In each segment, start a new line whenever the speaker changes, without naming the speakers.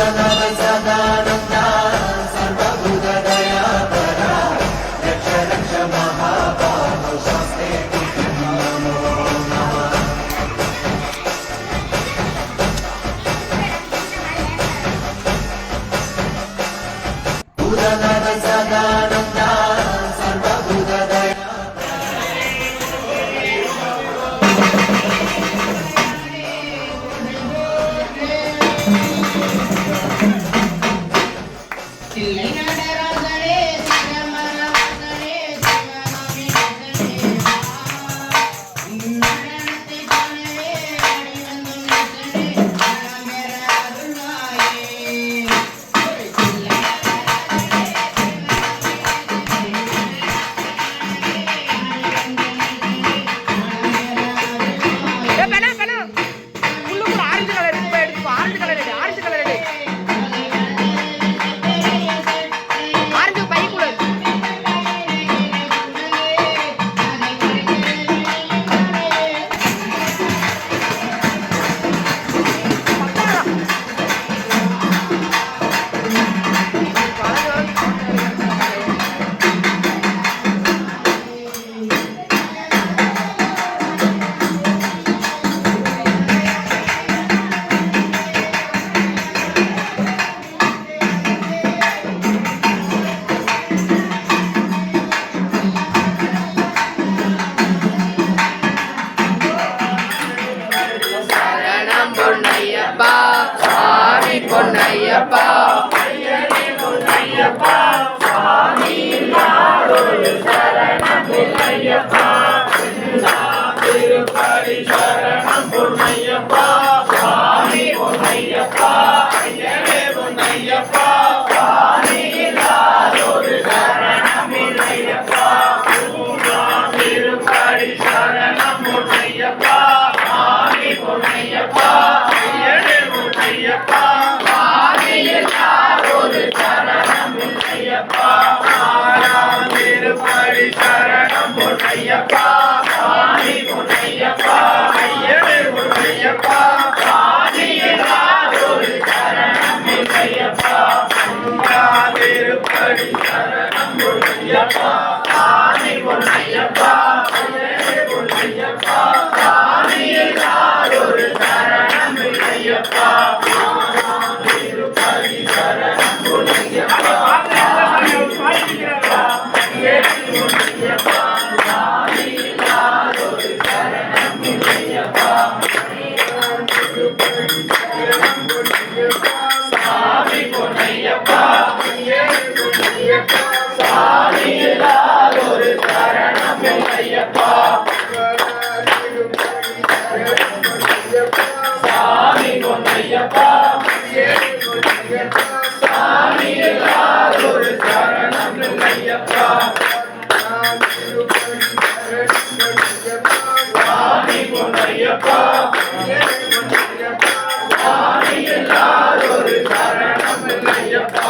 da da da da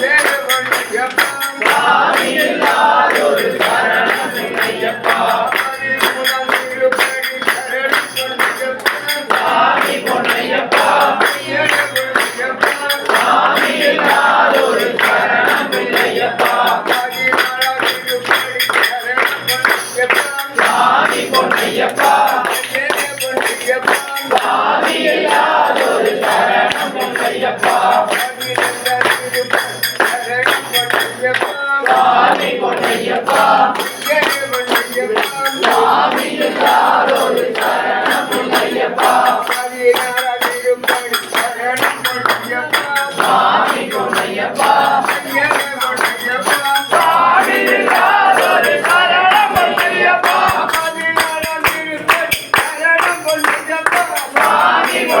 Yeah.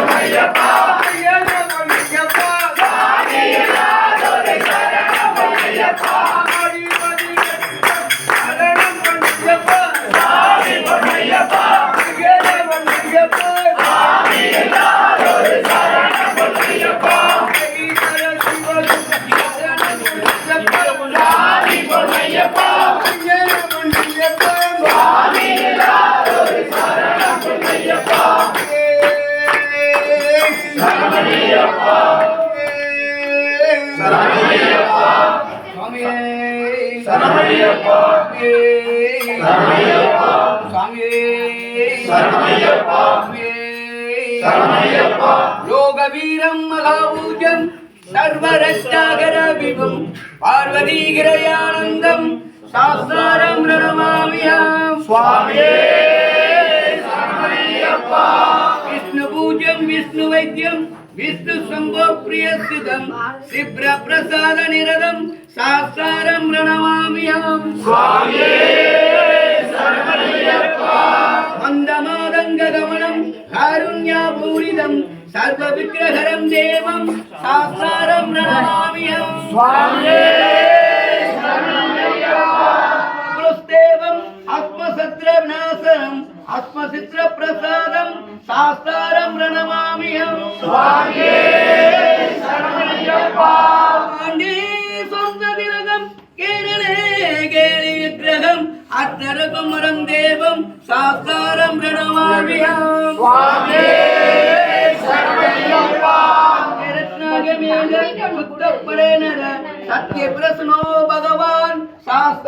Bahia. வீரம் மகாபூஜம் சர்வரஷ்டாகர விபம் பார்வதீகிரயானந்தம் சாஸ்தாரம் ரணமாமியாம் சுவாமியே விஷ்ணு பூஜ்யம் விஷ்ணு வைத்தியம் விஷ்ணு சம்போ பிரியசிதம் சிப்ர பிரசாத நிரதம் சாஸ்தாரம் ரணமாமியாம் மந்தமாதங்க காருண்யாபூரிதம் சர்வ விக்கிரகரம் தேவம் சாஸ்தாரம் ரணமாமியம் குலஸ்தேவம் ஆத்மசத்ர விநாசனம் ஆத்மசித்ர பிரசாதம் சாஸ்தாரம் ரணமாமியம் ஆண்டே சொந்த திரகம் கேரளே கேலி விக்கிரகம் அத்தரகம் மரம் தேவம் சாஸ்தாரம் ரணமாமியம் சத்ய பிரசனோ பகவான் சாஸ்தார சிதிமானசே